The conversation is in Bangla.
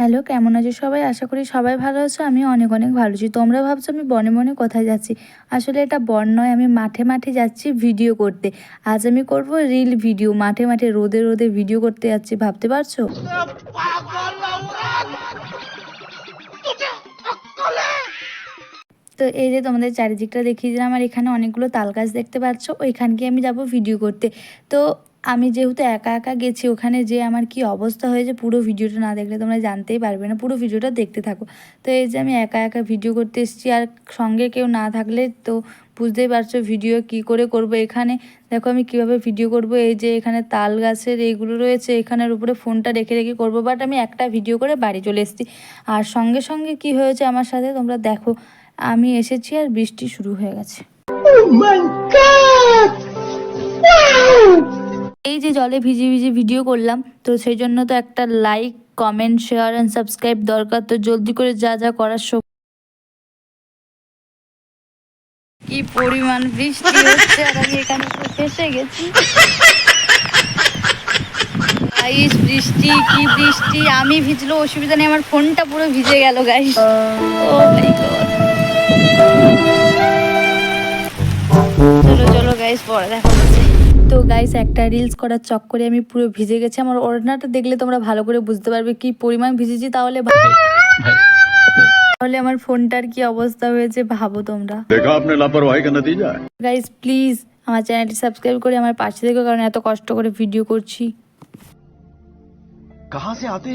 হ্যালো, কেমন আছো সবাই? আশা করি সবাই ভালো আছো আমি অনেক অনেক ভালো আছি। তোমরা ভাবছ আমি বনে বনে কোথায় যাচ্ছি? আসলে এটা বন নয়, আমি মাঠে মাঠে যাচ্ছি ভিডিও করতে। আজ আমি করব রিল ভিডিও, মাঠে মাঠে রোদে রোদে ভিডিও করতে যাচ্ছি, ভাবতে পারছ? তো এই যে তোমাদের চারিদিকটা দেখিয়ে দিলাম, আর এখানে অনেকগুলো তাল গাছ দেখতে পাচ্ছ ওইখানকে আমি যাব ভিডিও করতে। তো আমি যেহেতু একা একা গেছি, ওখানে যে আমার কি অবস্থা হয়েছে পুরো ভিডিওটা না দেখলে তোমরা জানতেই পারবে না, পুরো ভিডিওটা দেখতে থাকো। তো এই যে আমি একা একা ভিডিও করতে এসেছি, আর সঙ্গে কেউ না থাকলে তো বুঝতেই পারছ ভিডিও কি করে করব এখানে। দেখো আমি কীভাবে ভিডিও করব, এই যে এখানে তাল গাছের এইগুলো রয়েছে, এখানের উপরে ফোনটা রেখে রেখে করব, বাট আমি একটা ভিডিও করে বাড়ি চলে এসেছি। আর সঙ্গে সঙ্গে কি হয়েছে আমার সাথে তোমরা দেখো, আমি এসেছি আর বৃষ্টি শুরু হয়ে গেছে। এই যে জলে ভিজে ভিজে ভিডিও করলাম, তো সেই জন্য তো একটা like comment share and subscribe দরকার। তো জলদি করে যা যা করার সব কি পরিমাণ বৃষ্টি হচ্ছে আর আমি এখানে ফেসে গেছি। গাইস বৃষ্টি, কি বৃষ্টি? আমি ভিজলো, অসুবিধা নেই, আমার ফোনটা পুরো ভিজে গেল গাইস ও মাই গড চলো চলো গাইস পরে দেখা তো গাইস একটা রিলস করার চক্করে আমি পুরো ভিজে গেছি। আমার ওড়নাটা দেখলে তোমরা ভালো করে বুঝতে পারবে কি পরিমাণ ভিজেছি তাহলে তাহলে আমার ফোনটার কি অবস্থা হয়েছে ভাবো তোমরা। দেখো আপনার লাপরওয়াহি কা নতিজা গাইস প্লিজ আমার চ্যানেলটি সাবস্ক্রাইব করে আমার পাশে থেকো কারণ এত কষ্ট করে ভিডিও করছি। কাহা সে আতে